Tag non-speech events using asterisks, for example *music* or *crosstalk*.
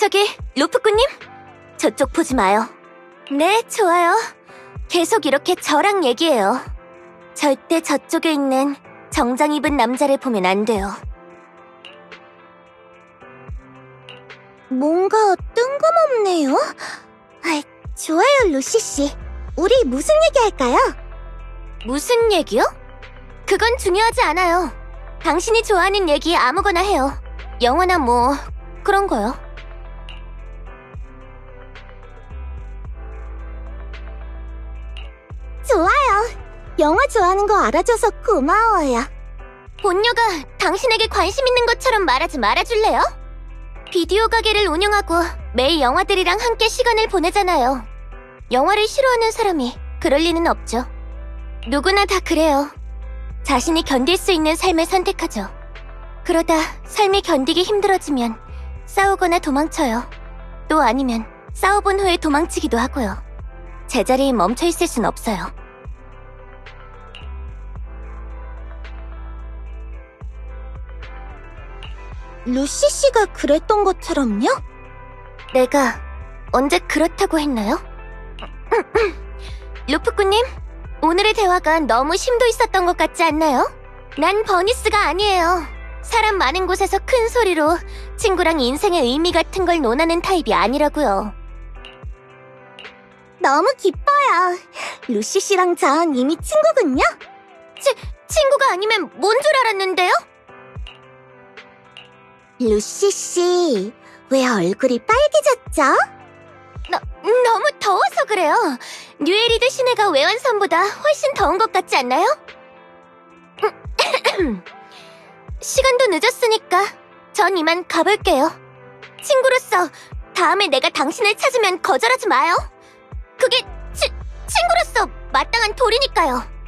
저기, 루프꾸님? 저쪽 보지 마요. 네, 좋아요. 계속 이렇게 저랑 얘기해요. 절대 저쪽에 있는 정장 입은 남자를 보면 안 돼요. 뭔가 뜬금없네요. 아, 좋아요, 루시 씨. 우리 무슨 얘기 할까요? 무슨 얘기요? 그건 중요하지 않아요. 당신이 좋아하는 얘기 아무거나 해요. 영화나 뭐, 그런 거요. 영화 좋아하는 거 알아줘서 고마워요. 본녀가 당신에게 관심 있는 것처럼 말하지 말아줄래요? 비디오 가게를 운영하고 매일 영화들이랑 함께 시간을 보내잖아요. 영화를 싫어하는 사람이 그럴 리는 없죠. 누구나 다 그래요. 자신이 견딜 수 있는 삶을 선택하죠. 그러다 삶이 견디기 힘들어지면 싸우거나 도망쳐요. 또 아니면 싸워본 후에 도망치기도 하고요. 제자리에 멈춰 있을 순 없어요. 루시 씨가 그랬던 것처럼요? 내가 언제 그렇다고 했나요? *clears throat* 루프꾸님, 오늘의 대화가 너무 심도 있었던 것 같지 않나요? 난 버니스가 아니에요. 사람 많은 곳에서 큰 소리로 친구랑 인생의 의미 같은 걸 논하는 타입이 아니라고요. 너무 기뻐요. 루시 씨랑 전 이미 친구군요. 친구가 아니면 뭔 줄 알았는데요? 루시 씨, 왜 얼굴이 빨개졌죠? 너, 너무 더워서 그래요. 뉴에리드 시내가 외완선보다 훨씬 더운 것 같지 않나요? *clears throat* 시간도 늦었으니까 전 이만 가볼게요. 친구로서 다음에 내가 당신을 찾으면 거절하지 마요. 그게 치, 친구로서 마땅한 도리니까요.